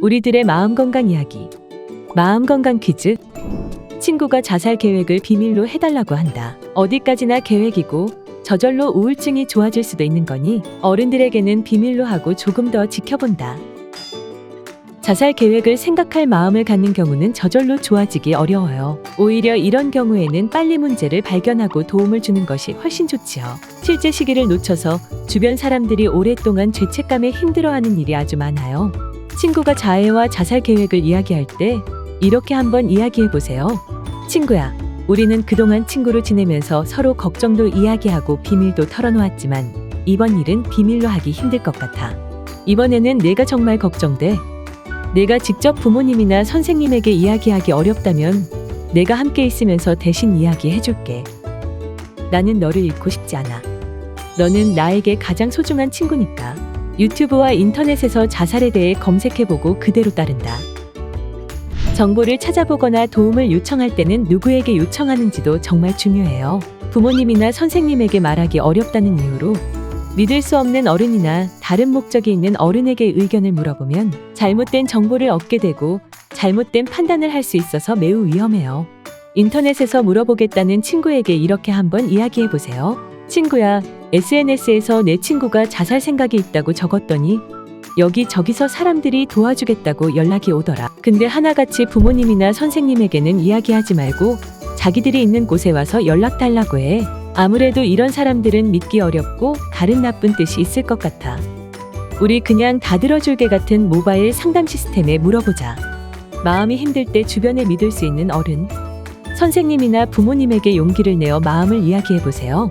우리들의 마음 건강 이야기. 마음 건강 퀴즈. 친구가 자살 계획을 비밀로 해달라고 한다. 어디까지나 계획이고 저절로 우울증이 좋아질 수도 있는 거니 어른들에게는 비밀로 하고 조금 더 지켜본다. 자살 계획을 생각할 마음을 갖는 경우는 저절로 좋아지기 어려워요. 오히려 이런 경우에는 빨리 문제를 발견하고 도움을 주는 것이 훨씬 좋지요. 실제 시기를 놓쳐서 주변 사람들이 오랫동안 죄책감에 힘들어하는 일이 아주 많아요. 친구가 자해와 자살 계획을 이야기할 때 이렇게 한번 이야기해 보세요. 친구야, 우리는 그동안 친구로 지내면서 서로 걱정도 이야기하고 비밀도 털어놓았지만 이번 일은 비밀로 하기 힘들 것 같아. 이번에는 내가 정말 걱정돼. 내가 직접 부모님이나 선생님에게 이야기하기 어렵다면 내가 함께 있으면서 대신 이야기해 줄게. 나는 너를 잃고 싶지 않아. 너는 나에게 가장 소중한 친구니까. 유튜브와 인터넷에서 자살에 대해 검색해보고 그대로 따른다. 정보를 찾아보거나 도움을 요청할 때는 누구에게 요청하는지도 정말 중요해요. 부모님이나 선생님에게 말하기 어렵다는 이유로 믿을 수 없는 어른이나 다른 목적이 있는 어른에게 의견을 물어보면 잘못된 정보를 얻게 되고 잘못된 판단을 할 수 있어서 매우 위험해요. 인터넷에서 물어보겠다는 친구에게 이렇게 한번 이야기해 보세요. 친구야, SNS에서 내 친구가 자살 생각이 있다고 적었더니 여기저기서 사람들이 도와주겠다고 연락이 오더라. 근데 하나같이 부모님이나 선생님에게는 이야기하지 말고 자기들이 있는 곳에 와서 연락 달라고 해. 아무래도 이런 사람들은 믿기 어렵고 다른 나쁜 뜻이 있을 것 같아. 우리 그냥 다 들어줄게 같은 모바일 상담 시스템에 물어보자. 마음이 힘들 때 주변에 믿을 수 있는 어른, 선생님이나 부모님에게 용기를 내어 마음을 이야기해 보세요.